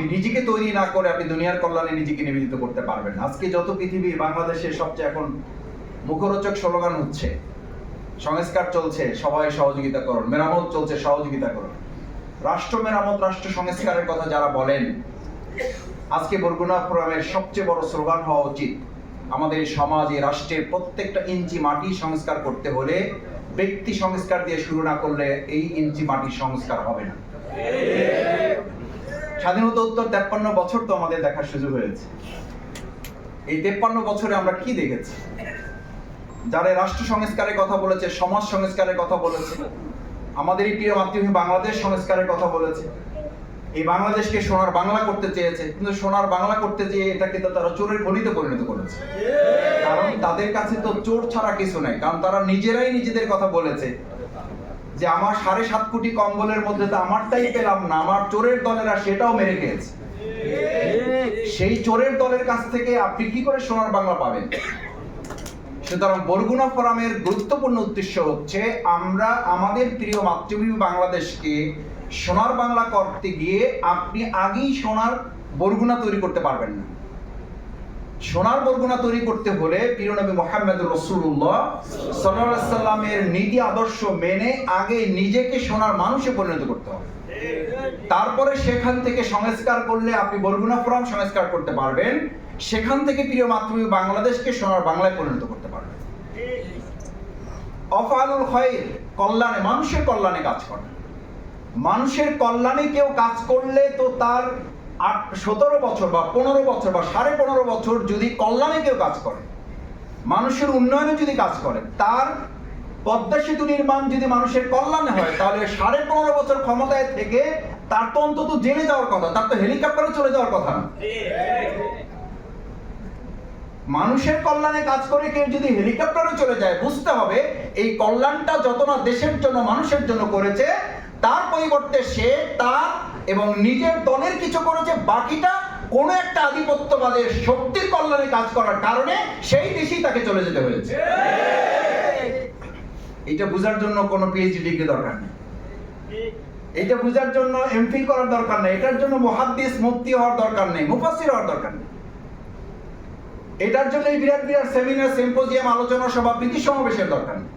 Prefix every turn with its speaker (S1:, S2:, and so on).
S1: আপনি নিজেকে তৈরি না করে আপনি দুনিয়ার কল্যাণে নিজেকে নিবেদিত করতে পারবেন। আজকে যত পৃথিবী, বাংলাদেশের সবচেয়ে এখন মুখরোচক স্লোগান হচ্ছে, সংস্কার চলছে, সবাই সহযোগিতা করুন। মেরামত চলছে, সহযোগিতা করুন। রাষ্ট্র মেরামত, রাষ্ট্র সংস্কারের কথা যারা বলেন, আজকে বরগুনা ফোরামের সবচেয়ে বড় স্লোগান হওয়া উচিত। আমাদের সমাজে, রাষ্ট্রের প্রত্যেকটা ইঞ্চি মাটি সংস্কার করতে হলে ব্যক্তি সংস্কার দিয়ে শুরু না করলে এই ইঞ্চি মাটির সংস্কার হবে না। স্বাধীনতা উত্তর তেপ্পান্ন বছর তো আমাদের দেখার সুযোগ হয়েছে। এই তেপ্পান্ন বছরে আমরা কি দেখেছি? যারা রাষ্ট্র সংস্কারের কথা বলেছে, সমাজ সংস্কারের কথা বলেছে, আমাদের এই প্রিয় মাতৃভূমি বাংলাদেশ সংস্কারের কথা বলেছে, এই বাংলাদেশকে সোনার বাংলা করতে চেয়েছে, কিন্তু সোনার বাংলা করতে চেয়ে এটাকে তো তারা চোরের গলিতে পরিণত করেছে। কারণ তাদের কাছে তো চোর ছাড়া কিছু নাই, কারণ তারা নিজেরাই নিজেদের কথা বলেছে। যে আমার সাড়ে সাত কোটি কম্বলের মধ্যে তো আমারটাই পেলাম না, আমার চোরের দলেরা সেটাও মেরে খেয়েছে। সেই চোরের দলের কাছ থেকে আপনি কি করে সোনার বাংলা পাবেন? সুতরাং বরগুনা ফোরামের গুরুত্বপূর্ণ উদ্দেশ্য হচ্ছে, আমরা আমাদের প্রিয় মাতৃভূমি বাংলাদেশকে সোনার বাংলা করতে গিয়ে আপনি আগেই সোনার বরগুনা তৈরি করতে পারবেন না। সোনার বরগুনা তৈরি করতে হলে প্রিয় নবী মোহাম্মদ রসুল্লাহ সাল্লামের নীতি আদর্শ মেনে আগে নিজেকে সোনার মানুষে পরিণত করতে হবে। তারপরে সেখান থেকে সংস্কার করলে আপনি বরগুনা ফোরাম সংস্কার করতে পারবেন। সেখান থেকে প্রিয় মাতৃভূমি বাংলাদেশকে সোনার বাংলায় পরিণত করতে পারবেন। অফালুল খয়ের কল্যাণে, মানুষের কল্যাণে কাজ করে। মানুষের কল্যাণে কেউ কাজ করলে তো তার আট, সতেরো বছর বা পনেরো বছর বা সাড়ে পনেরো বছর যদি কল্যাণে কেউ কাজ করে, মানুষের উন্নয়নে যদি কাজ করে, তার পদ্মা সেতু নির্মাণ যদি মানুষের কল্যাণে হয়, তাহলে সাড়ে পনেরো বছর ক্ষমতায় থেকে তার তো অন্তত জেলে যাওয়ার কথা, তার তো হেলিকপ্টারে চলে যাওয়ার কথা না। মানুষের কল্যাণে কাজ করে কেউ যদি হেলিকপ্টারে চলে যায়, বুঝতে হবে এই কল্যাণটা যত না দেশের জন্য, মানুষের জন্য করেছে, তার পরিবর্তে সে তার এবং নিজের দলের কিছু করেছে বাকিটা কোন একটা আধিপত্যবাদের শক্তির কল্যাণে কাজ করার কারণে সেই দেশেই তাকে চলে যেতে হয়েছে। এটা বোঝার জন্য কোনো পিএইচডি ডিগ্রি দরকার নেই। এটা বোঝার জন্য এমফিল করার দরকার নেই। এটার জন্য মহাদ্দিস মুক্তি হওয়ার দরকার নেই। মুফাসির হওয়ার দরকার নেই। এটার জন্য এই বিরাট বিরাট সেমিনার সিম্পোজিয়াম আলোচনা সভা, প্রীতি সমাবেশের দরকার নেই।